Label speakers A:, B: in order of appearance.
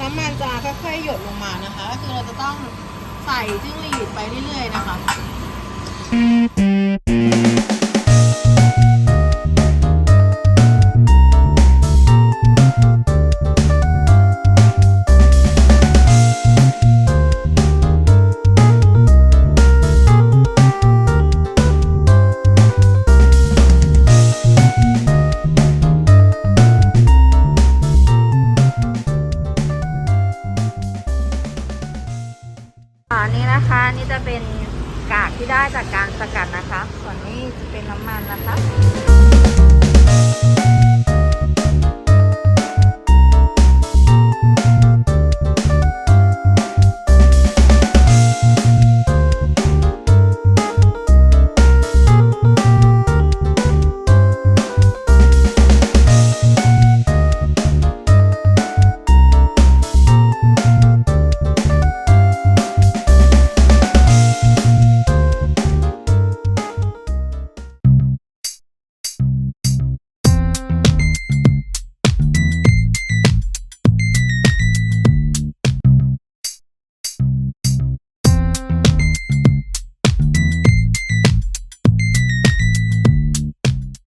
A: น้ำมันจะค่อยๆหยดลงมานะคะ ก็คือเราจะต้องใส่จิ้งหรีดไปเรื่อยๆนะคะ
B: นี้นะคะนี่จะเป็นกากที่ได้จากการสกัดนะคะ ส่วนนี้จะเป็นน้ำมันนะคะ